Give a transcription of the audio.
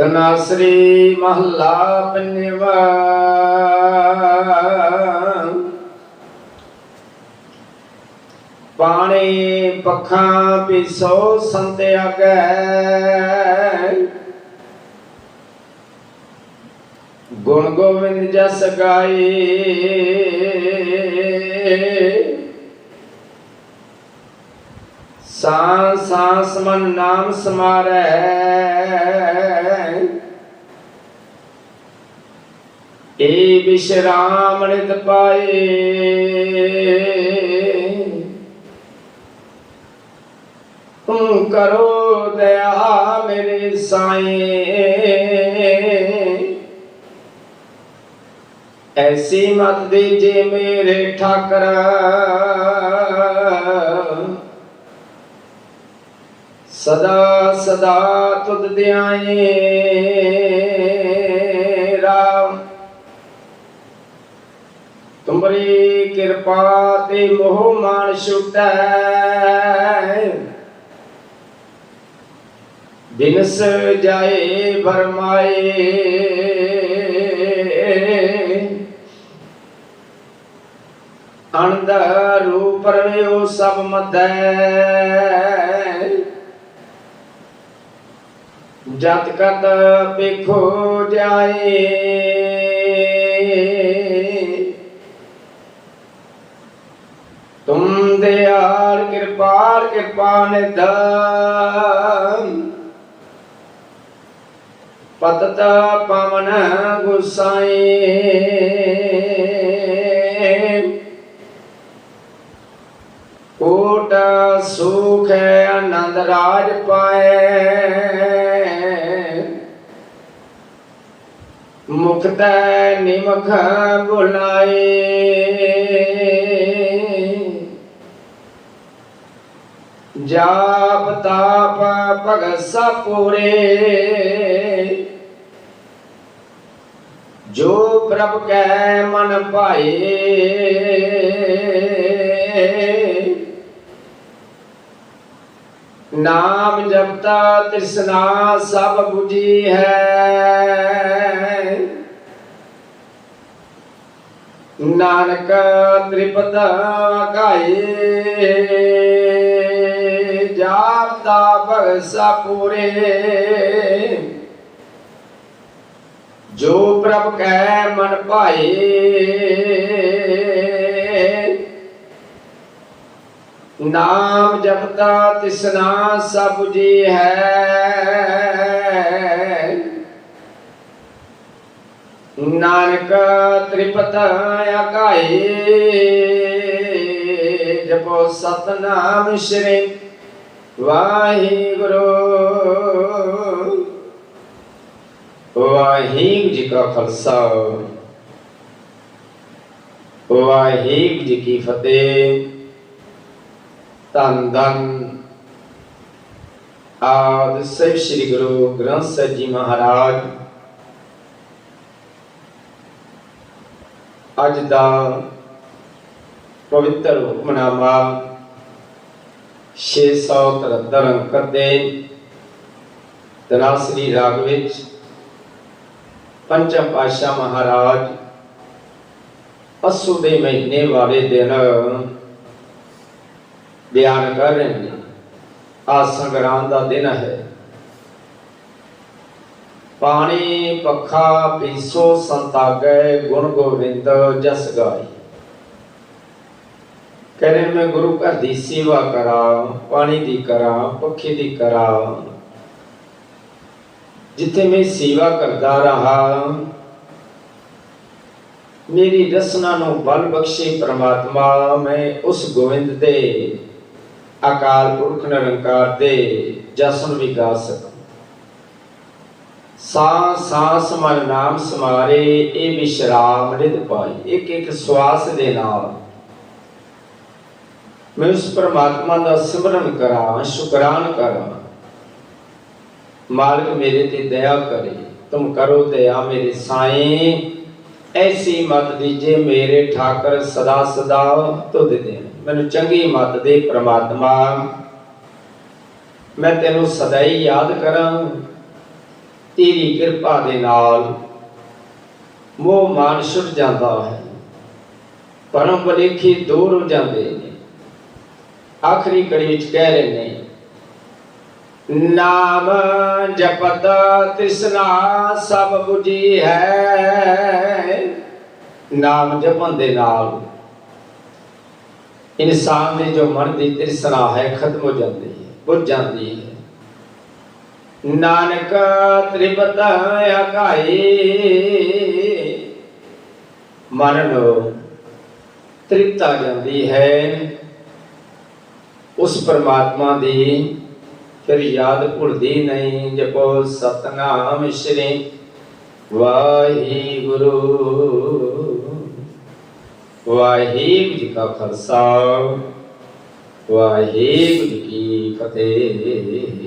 ਤਨਾਸਰੀ ਮਹੱਲਾ ਪੰਜਵਾ। ਪਾਣੀ ਪੱਖਾਂ ਪਿਸੋ ਸੰਤ ਆਗੈ। ਗੁਣ ਗੋਬਿੰਦ ਜਸ ਗਾਏ ਸਾਂ ਸਾਸ ਮਨ ਨਾਮ ਸਮਾਰੈ। ਵਿਸ਼ਰਾਮ ਨਿਤ ਪਾਏ। ਤੂੰ ਕਰੋ ਦਇਆ ਮੇਰੇ ਸਾਈਂ ਐਸੀ ਮਤ ਦੀਜੇ ਮੇਰੇ ਠਾਕਰ। ਸਦਾ ਸਦਾ ਤੁਧ ਧਿਆਏ ਰਾਮ ਤੁਮਰੀ ਕਿਰਪਾ ਤੇ ਮੋਹ ਮਾਨ ਛੁਟੈ। ਬਿਨਸ ਜਾਏ ਬਰਮਾਏ ਅਨੰਦ ਰੂਪ ਰਵਿਓ ਸਭ ਮਤੈ ਜਤ ਕਤ ਵੇਖੋ ਜਾਏ। ਤੁਮ ਦਿਆਲ ਕਿਰਪਾਲ ਕਿਰਪਾ ਨਿਧਾਨ। ਪਤਤ ਪਵਨ ਗੁਸਾਈ। ਕੋਟ ਸੁਖ ਆਨੰਦ ਰਾਜ ਪਾਏ ਮੁਕਤ ਨਿਮਖ ਬੁਲਾਏ ਜਾਪ ਤਾਪ ਭਗਤ ਸਪੂਰੇ ਜੋ ਪ੍ਰਭ ਕੈ ਮਨ ਭਾਏ ਨਾਮ ਜਪਤਾ ਤ੍ਰਿਸ਼ਨਾ ਸਭ 부ਜੀ ਹੈ ਨਾਨਕ ਤ੍ਰਿਪਤ ਗਾਏ ਜਾਪ ਦਾ ਭਗਸਾ ਪੂਰੇ। ਜੋ ਪ੍ਰਭ ਕੈ ਮਨ ਭਾਏ। ਨਾਮ ਜਪਤਾ, ਤਿਸਨਾ ਸਭ ਜੀ ਹੈ। ਨਾਨਕ ਤ੍ਰਿਪਤ ਆਕਾਏ ਜਪੋ ਸਤਨਾਮ ਸ਼੍ਰੀ ਵਾਹਿਗੁਰੂ। ਵਾਹਿਗੁਰੂ ਜੀ ਕਾ ਖਾਲਸਾ। ਵਾਹਿਗੁਰੂ ਜੀ ਕੀ ਫਤਿਹ। ਧੰਨ ਧੰਨ। ਆਦ ਸਹਿਬ ਸ੍ਰੀ ਗੁਰੂ ਗ੍ਰੰਥ ਸਾਹਿਬ ਜੀ ਮਹਾਰਾਜ। ਅੱਜ ਦਾ ਪਵਿੱਤਰ ਹੁਕਮਨਾਮਾ 673 ਅੰਕ ਦੇ ਤਨਾਸਰੀ ਰਾਗ ਵਿੱਚ ਪੰਚਮ ਪਾਸ਼ਾ ਮਹਾਰਾਜ ਅਸੂ ਦੇ ਮਹੀਨੇ ਵਾਲੇ ਦਿਨ ਬਿਆਨ ਕਰ ਰਹੇ ਨੇ। ਆ ਸੰਗਰਾਮ ਦਾ ਦਿਨ ਹੈ। ਪਾਣੀ, ਪੱਖਾ, ਪੀਸੋ, ਸੰਤਾਗੈ, ਗੁਣ ਗੋਬਿੰਦ ਜਸ ਗਾਈ। ਕਹਿੰਦੇ ਮੈਂ ਗੁਰੂ ਘਰ ਦੀ ਸੇਵਾ ਕਰਾਂ, ਪਾਣੀ ਦੀ ਕਰਾਂ, ਪੱਖੇ ਦੀ ਕਰਾਂ। ਜਿੱਥੇ ਮੈਂ ਸੇਵਾ ਕਰਦਾ ਰਹਾ, ਮੇਰੀ ਰਸਨਾ ਨੂੰ ਬਲ ਬਖਸ਼ੇ ਪ੍ਰਮਾਤਮਾ, ਮੈਂ ਉਸ ਗੋਬਿੰਦ ਦੇ ਅਕਾਲ ਪੁਰਖ ਨਿਰੰਕਾਰ ਦੇ ਜਸਨ ਵੀ ਗਾ ਸਕਾਂ ਸਾਂ ਸਾਸ ਮਨ ਨਾਮ ਸਮਾਰੇ, ਇਹ ਵਿਸ਼ਰਾਮ ਰਿਦ ਪਾਈ ਇੱਕ ਇੱਕ ਸਵਾਸ ਦੇ ਨਾਲ ਮੈਂ ਉਸ ਪਰਮਾਤਮਾ ਦਾ ਸਿਮਰਨ ਕਰਾਂ ਸ਼ੁਕਰਾਨ ਕਰਾਂ ਮਾਲਕ ਮੇਰੇ ਤੇ ਦਇਆ ਕਰੇ, ਤੁਮ ਕਰੋ ਦਇਆ ਮੇਰੇ ਸਾਈਂ। ਐਸੀ ਮਤ ਦੀਜੇ ਮੇਰੇ ਠਾਕਰ ਸਦਾ ਸਦਾ ਤੁਧ ਦੇ। ਮੈਨੂੰ ਚੰਗੀ ਮਤ ਦੇ ਪ੍ਰਮਾਤਮਾ। ਮੈਂ ਤੈਨੂੰ ਸਦਾ ਹੀ ਯਾਦ ਕਰਾਂ। ਤੇਰੀ ਕਿਰਪਾ ਦੇ ਨਾਲ ਮੋਹ ਮਾਨ ਛੁੱਟ ਜਾਂਦਾ ਹੈ। ਪਰਮ ਭਲੇਖੇ ਦੂਰ ਹੋ ਜਾਂਦੇ ਨੇ। ਆਖਰੀ ਕੜੀ ਵਿੱਚ ਕਹਿ ਰਹੇ ਨੇ ਨਾਮ ਜਪਤ ਤ੍ਰਿਸ਼ਨਾ ਸਭ 부ਜੀ ਹੈ। ਨਾਮ ਜਪਣ ਦੇ ਨਾਲ ਇਨਸਾਨ ਦੇ ਜੋ ਮਨ ਦੀ ਤ੍ਰਿਸ਼ਨਾ ਹੈ, ਖਤਮ ਹੋ ਜਾਂਦੀ ਹੈ, ਬੁੱਝ ਜਾਂਦੀ ਹੈ। ਨਾਨਕ ਤ੍ਰਿਪਤ ਆਕਾਈ ਮਨ ਨੂੰ ਤ੍ਰਿਪਤ ਆ ਜਾਂਦੀ ਹੈ। ਉਸ ਪਰਮਾਤਮਾ ਦੀ ਫਿਰ ਯਾਦ ਭੁੱਲਦੀ ਨਹੀਂ, ਜਪੋ ਸਤਨਾਮ ਸ਼੍ਰੀ ਵਾਹਿਗੁਰੂ। ਵਾਹਿਗੁਰੂ ਜੀ ਕਾ ਖਾਲਸਾ, ਵਾਹਿਗੁਰੂ ਜੀ ਕੀ ਫਤਿਹ।